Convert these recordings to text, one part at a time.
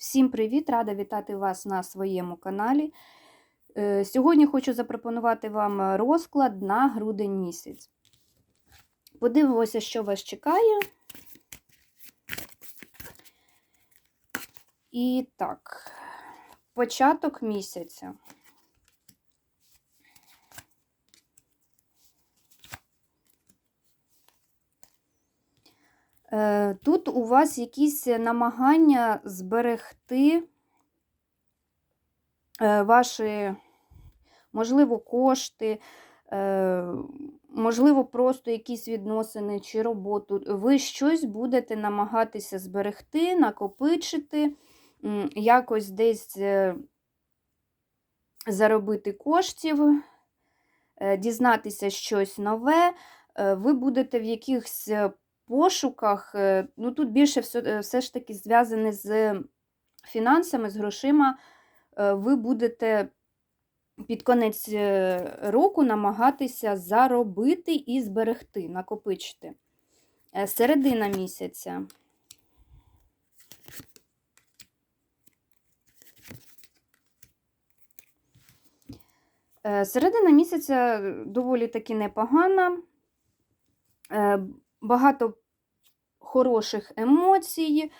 Всім привіт! Рада вітати вас на своєму каналі. Е, Сьогодні хочу запропонувати вам розклад на грудень місяць. Подивимося, що вас чекає. І так, початок місяця. Тут у вас якісь намагання зберегти е, ваші, можливо, кошти, е, можливо, просто якісь відносини чи роботу. Ви щось будете намагатися зберегти, накопичити, якось десь е, заробити коштів, е, дізнатися щось нове. Е, Ви будете в якихось е, пошуках, е, ну тут більше все, все ж таки зв'язане з фінансами, з грошима, е, ви будете під конець е, року намагатися заробити і зберегти, накопичити. Середина місяця. Середина місяця доволі таки непогана. Багато хороших емоцій,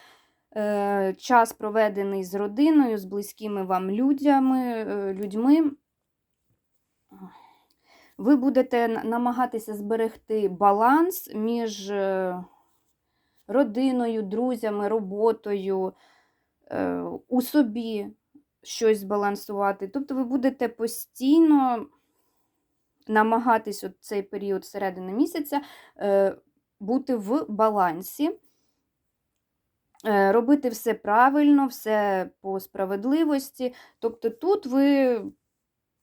е, час проведений з родиною, з близькими вам людями, е, людьми. Ви будете намагатися зберегти баланс між е, родиною, друзями, роботою, у собі щось збалансувати. Тобто ви будете постійно намагатись от цей період середини місяця бути в балансі, е, робити все правильно, все по справедливості. Тобто тут ви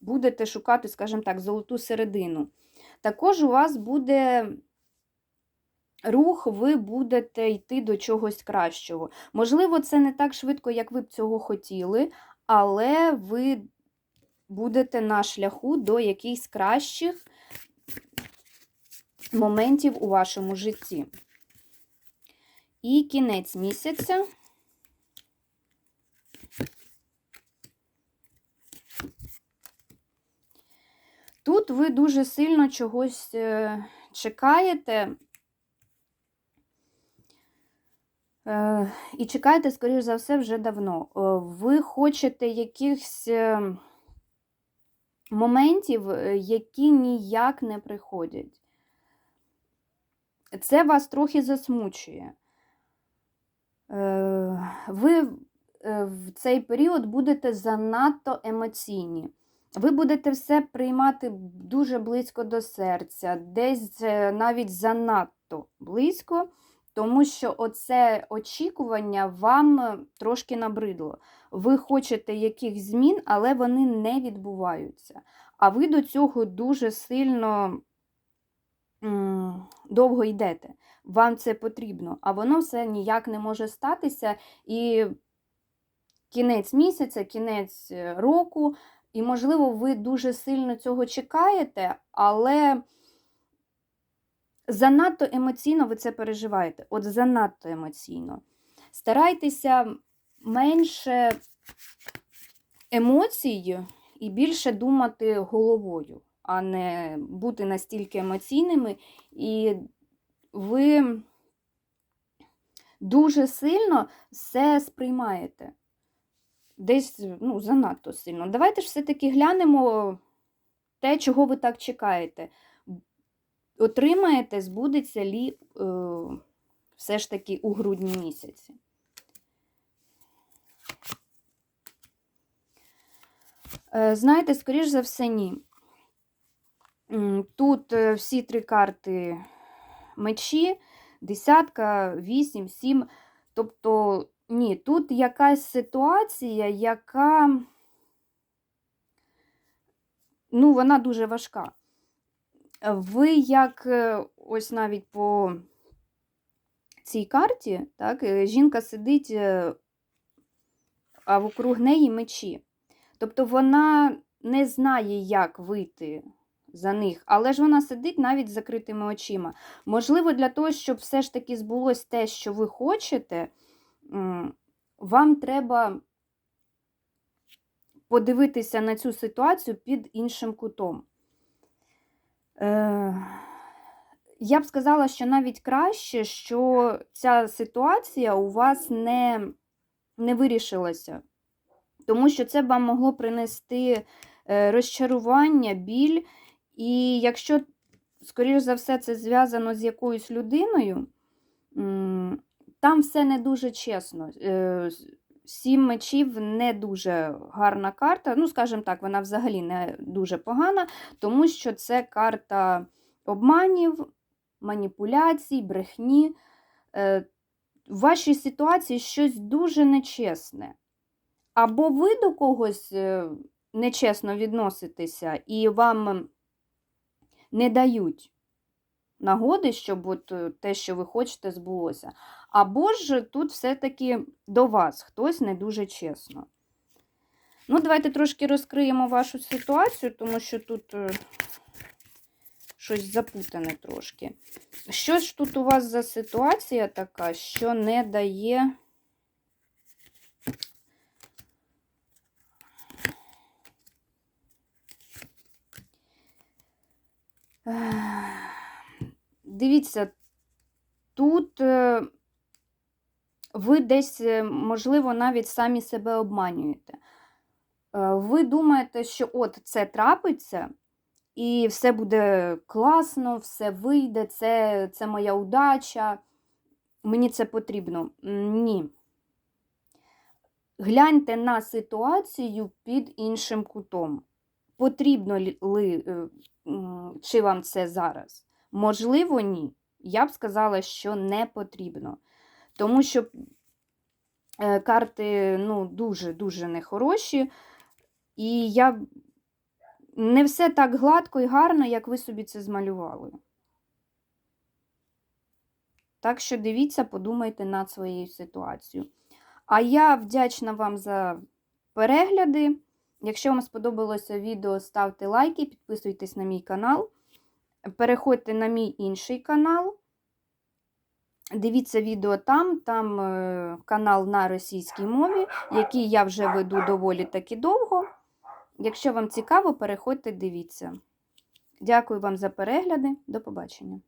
будете шукати, скажімо так, золоту середину. Також у вас буде рух, ви будете йти до чогось кращого. Можливо, це не так швидко, як ви б цього хотіли, але ви будете на шляху до якихось кращих моментів у вашому житті. І кінець місяця. Тут ви дуже сильно чогось е, чекаєте. Е, І чекаєте, скоріш за все, вже давно. Е, Ви хочете якихось моментів, які ніяк не приходять. Це вас трохи засмучує. Е, Ви е, в цей період будете занадто емоційні. Ви будете все приймати дуже близько до серця, десь е, навіть занадто близько, тому що оце очікування вам трошки набридло. Ви хочете якихось змін, але вони не відбуваються. А ви до цього дуже сильно довго йдете. Вам це потрібно, а воно все ніяк не може статися. І кінець місяця, кінець е, року, і, можливо, ви дуже сильно цього чекаєте, але занадто емоційно ви це переживаєте. От занадто емоційно. Старайтеся менше емоцій і більше думати головою, а не бути настільки емоційними. І ви дуже сильно все сприймаєте. Десь ну, занадто сильно. Давайте ж все-таки глянемо те, чого ви так чекаєте. Отримаєте, збудеться лі е, все ж таки у грудні місяці. Е, Знаєте, скоріш за все, ні. Тут е, всі три карти мечі, десятка, вісім, сім. Тобто, ні, тут якась ситуація, яка, ну, вона дуже важка. Ви як е, ось навіть по цій карті, так, е, жінка сидить, а вокруг неї мечі. Тобто вона не знає, як вийти за них, але ж вона сидить навіть з закритими очима. Можливо, для того, щоб все ж таки збулось те, що ви хочете, вам треба подивитися на цю ситуацію під іншим кутом. Е, я б сказала, що навіть краще, що ця ситуація у вас не, не вирішилася, тому що це б вам могло принести е, розчарування, біль. І якщо, скоріш за все, це зв'язано з якоюсь людиною, там все не дуже чесно. Е, Сім мечів не дуже гарна карта. Ну, скажімо так, вона взагалі не дуже погана, тому що це карта обманів, маніпуляцій, брехні. Е, В вашій ситуації щось дуже нечесне. Або ви до когось е, нечесно відноситеся, і вам не дають нагоди, щоб от е, те, що ви хочете, збулося. Або ж тут все-таки до вас хтось не дуже чесно. Ну, давайте трошки розкриємо вашу ситуацію, тому що тут е, щось запутане трошки. Що ж тут у вас за ситуація така, що не дає. Дивіться, тут е, ви десь, е, можливо, навіть самі себе обманюєте. Е, Ви думаєте, що от це трапиться, і все буде класно, все вийде, це, це моя удача, мені це потрібно. Ні. Гляньте на ситуацію під іншим кутом. Потрібно ли, е, чи вам це зараз? Можливо, ні. Я б сказала, що не потрібно. Тому що е, карти ну, дуже-дуже нехороші. І я не все так гладко і гарно, як ви собі це змалювали. Так що дивіться, подумайте над своєю ситуацією. А я вдячна вам за перегляди. Якщо вам сподобалося відео, ставте лайки, підписуйтесь на мій канал. Переходьте на мій інший канал. Дивіться відео там, там е, канал на російській мові, який я вже веду доволі таки довго. Якщо вам цікаво, переходьте, дивіться. Дякую вам за перегляди. До побачення.